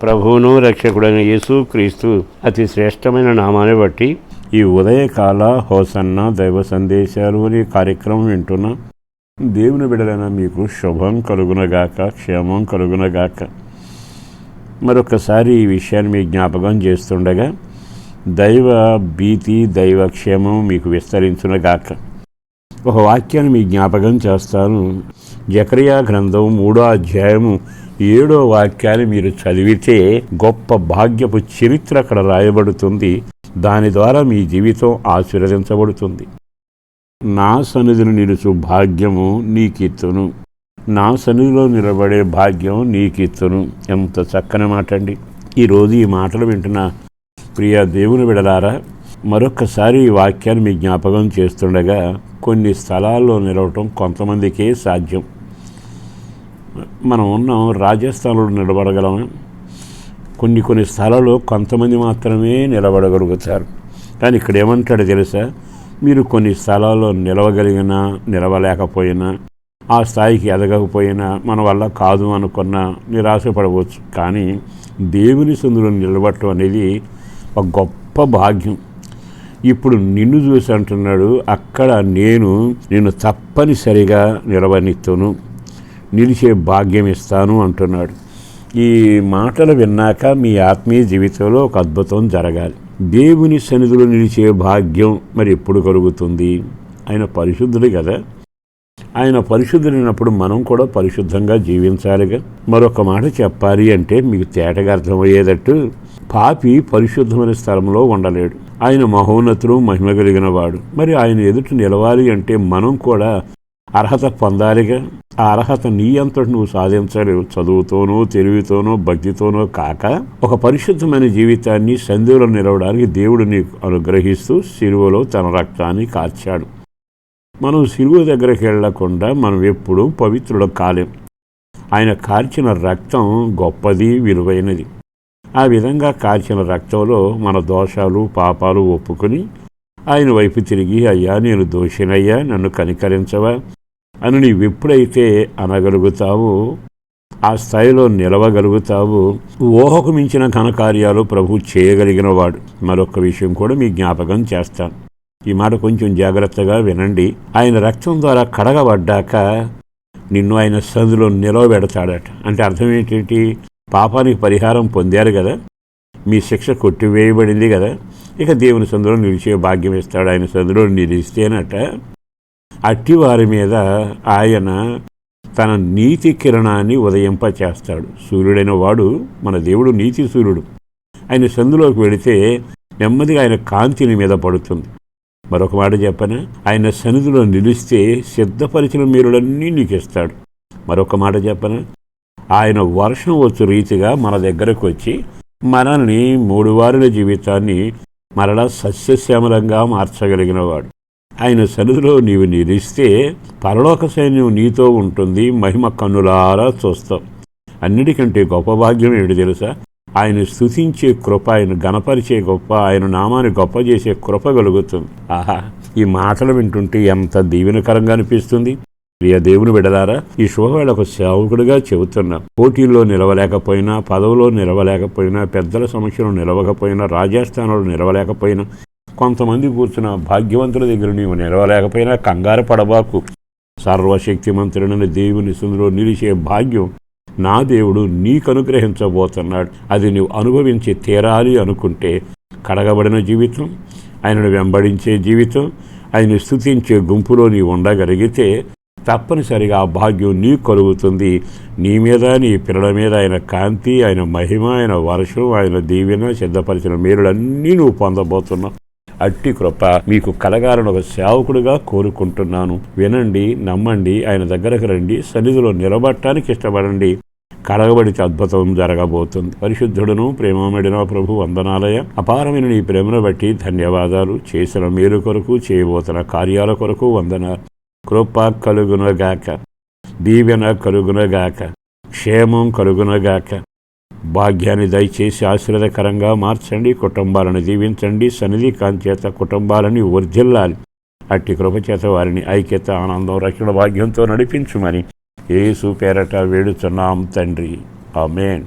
ప్రభువును రక్షకుడైన యేసు క్రీస్తు అతి శ్రేష్టమైన నామాన్ని బట్టి ఈ ఉదయకాల హోసన్న దైవ సందేశాలు అనే కార్యక్రమం వింటున్న దేవుని బిడలైన మీకు శుభం కలుగునగాక క్షేమం కలుగునగాక. మరొకసారి ఈ విషయాన్ని మీ జ్ఞాపకం చేస్తుండగా దైవ భీతి దైవ క్షేమం మీకు విస్తరించునగాక. ఒక వాక్యాన్ని మీ జ్ఞాపకం చేస్తాను. జకరియా గ్రంథం మూడో అధ్యాయము ఏడో వాక్యాన్ని మీరు చదివితే గొప్ప భాగ్యపు చరిత్ర అక్కడ రాయబడుతుంది. దాని ద్వారా మీ జీవితం ఆశీర్వదించబడుతుంది. నా సన్నిధిని నిలుచు భాగ్యము నీకిత్తును. నా సన్నిధిలో నిలబడే భాగ్యం నీకిత్తును. ఎంత చక్కని మాట అండి ఈరోజు ఈ మాటలు వింటున్న ప్రియ దేవుని విడలారా మరొకసారి ఈ వాక్యాన్ని మీ జ్ఞాపకం చేస్తుండగా కొన్ని స్థలాల్లో నిలవటం కొంతమందికే సాధ్యం. మనం ఉన్నాం రాజస్థాన్లో నిలబడగలము. కొన్ని కొన్ని స్థలాల్లో కొంతమంది మాత్రమే నిలబడగలుగుతారు. కానీ ఇక్కడ ఏమంటాడో తెలుసా? మీరు కొన్ని స్థలాల్లో నిలవగలిగినా నిలవలేకపోయినా ఆ స్థాయికి ఎదగకపోయినా మన వల్ల కాదు అనుకున్న నిరాశపడవచ్చు. కానీ దేవుని సందులో నిలబడటం అనేది ఒక గొప్ప భాగ్యం. ఇప్పుడు నిన్ను చూసి అంటున్నాడు అక్కడ నేను నిన్ను తప్పనిసరిగా నిలవనిత్తును నిలిచే భాగ్యం ఇస్తాను అంటున్నాడు. ఈ మాటలు విన్నాక మీ ఆత్మీయ జీవితంలో ఒక అద్భుతం జరగాలి. దేవుని సన్నిధిలో నిలిచే భాగ్యం మరి ఎప్పుడు కలుగుతుంది? ఆయన పరిశుద్ధుడు కదా. ఆయన పరిశుద్ధులైనప్పుడు మనం కూడా పరిశుద్ధంగా జీవించాలిగా. మరొక మాట చెప్పాలి అంటే మీకు తేటగా అర్థమయ్యేటట్టు పాపి పరిశుద్ధమైన స్థలంలో ఉండలేడు. ఆయన మహోన్నతుడు మహిమ కలిగిన వాడు మరి ఆయన ఎదుట నిలవాలి అంటే మనం కూడా అర్హత పొందాలిగా. ఆ అర్హత నీ అంతటి నువ్వు సాధించలేవు. చదువుతోనో తెలివితోనో భక్తితోనో కాక ఒక పరిశుద్ధమైన జీవితాన్ని సంధ్యలో నిలవడానికి దేవుడు నీకు అనుగ్రహిస్తూ సిలువలో తన రక్తాన్ని కాల్చాడు మనం సిలువ దగ్గరికి వెళ్ళకుండా మనం ఎప్పుడూ పవిత్రుడు కాలేం. ఆయన కార్చిన రక్తం గొప్పది విలువైనది. ఆ విధంగా కార్చిన రక్తంలో మన దోషాలు పాపాలు ఒప్పుకొని ఆయన వైపు తిరిగి అయ్యా నేను దోషినయ్యా నన్ను కనికరించవా? అని నీవు ఎప్పుడైతే అనగలుగుతావో ఆ స్థాయిలో నిలవగలుగుతావు. ఊహకు మించిన ఘనకార్యాలు ప్రభు చేయగలిగిన వాడు మరొక విషయం కూడా మీ జ్ఞాపకం చేస్తాను. ఈ మాట కొంచెం జాగ్రత్తగా వినండి. ఆయన రక్తం ద్వారా కడగబడ్డాక నిన్ను ఆయన సందులో నిలవబెడతాడట. అంటే అర్థం ఏంటి పాపానికి పరిహారం పొందారు కదా? మీ శిక్ష కొట్టివేయబడింది కదా? ఇక దేవుని సందులో నిలిచే భాగ్యం ఇస్తాడు. ఆయన సందులో నిలిస్తేనట అట్టి వారి మీద ఆయన తన నీతి కిరణాన్ని ఉదయింపచేస్తాడు. సూర్యుడైన వాడు మన దేవుడు నీతి సూర్యుడు. ఆయన సందులోకి వెళితే నెమ్మదిగా ఆయన కాంతిని మీద పడుతుంది. మరొక మాట చెప్పన? ఆయన సన్నిధిలో నిలిస్తే సిద్ధపరిచిన మీరులన్నీ నీకు ఇస్తాడు మరొక మాట చెప్పన? ఆయన వర్షం వచ్చు రీతిగా మన దగ్గరకు వచ్చి మనల్ని మూడు వారుల జీవితాన్ని మరలా సస్యశ్యామలంగా మార్చగలిగినవాడు. ఆయన సన్నిధిలో నీవు నిలిస్తే పరలోక సైన్యం నీతో ఉంటుంది మహిమ కన్నులారా చూస్తావు అన్నిటికంటే గొప్ప భాగ్యం ఏమిటి తెలుసా? ఆయన స్థుతించే కృప ఆయన గణపరిచే గొప్ప ఆయన నామాన్ని గొప్ప చేసే కృప కలుగుతుంది. ఆహా ఈ మాటలు వింటుంటే ఎంత దీవెనకరంగా అనిపిస్తుంది. ప్రియ దేవుని విడలారా ఈ శుభవేళ ఒక సేవకుడిగా చెబుతున్నా. పోటీల్లో నిలవలేకపోయినా పదవిలో నిలవలేకపోయినా పెద్దల సమక్షంలో నిలవకపోయినా రాజస్థానంలో నిలవలేకపోయినా కొంతమంది కూర్చున్న భాగ్యవంతుల దగ్గర నీవు నిలవలేకపోయినా కంగారు పడబాకు. సర్వశక్తిమంతుడైన దేవుని సుందరు నిలిచే భాగ్యం నా దేవుడు నీకు అనుగ్రహించబోతున్నాడు. అది నువ్వు అనుభవించి తీరాలి అనుకుంటే కడగబడిన జీవితం ఆయనను వెంబడించే జీవితం ఆయన స్థుతించే గుంపులో నీవు ఉండగలిగితే తప్పనిసరిగా ఆ భాగ్యం నీకు కలుగుతుంది. నీ మీద నీ పిల్లల మీద ఆయన కాంతి ఆయన మహిమ ఆయన వర్షం ఆయన దీవెన సిద్ధపరిచిన మేలులన్నీ నువ్వు పొందబోతున్నావు. అట్టి కృప మీకు కలగాలని ఒక సేవకుడుగా కోరుకుంటున్నాను. వినండి నమ్మండి ఆయన దగ్గరకు రండి సన్నిధిలో నిలబడటానికి ఇష్టపడండి. కడగబడితే అద్భుతం జరగబోతుంది. పరిశుద్ధుడును ప్రేమమడిన ప్రభు వందనాలయ. అపారమైన నీ ప్రేమను బట్టి ధన్యవాదాలు. చేసిన మేలు కొరకు చేయబోతున్న కార్యాల కొరకు వందనాలు కృప కలుగునగాక. దీవెన కలుగునగాక. క్షేమం కలుగునగాక. భాగ్యాన్ని దయచేసి ఆశీర్వదకరంగా మార్చండి కుటుంబాలను దీవించండి సన్నిధి కాంచేత కుటుంబాలని వర్ధిల్లాలి అట్టి కృపచేత వారిని ఐక్యత ఆనందం రక్షణ భాగ్యంతో నడిపించుమని ఏసు పేరట వేడుచున్నాం తండ్రి. ఆమెన్.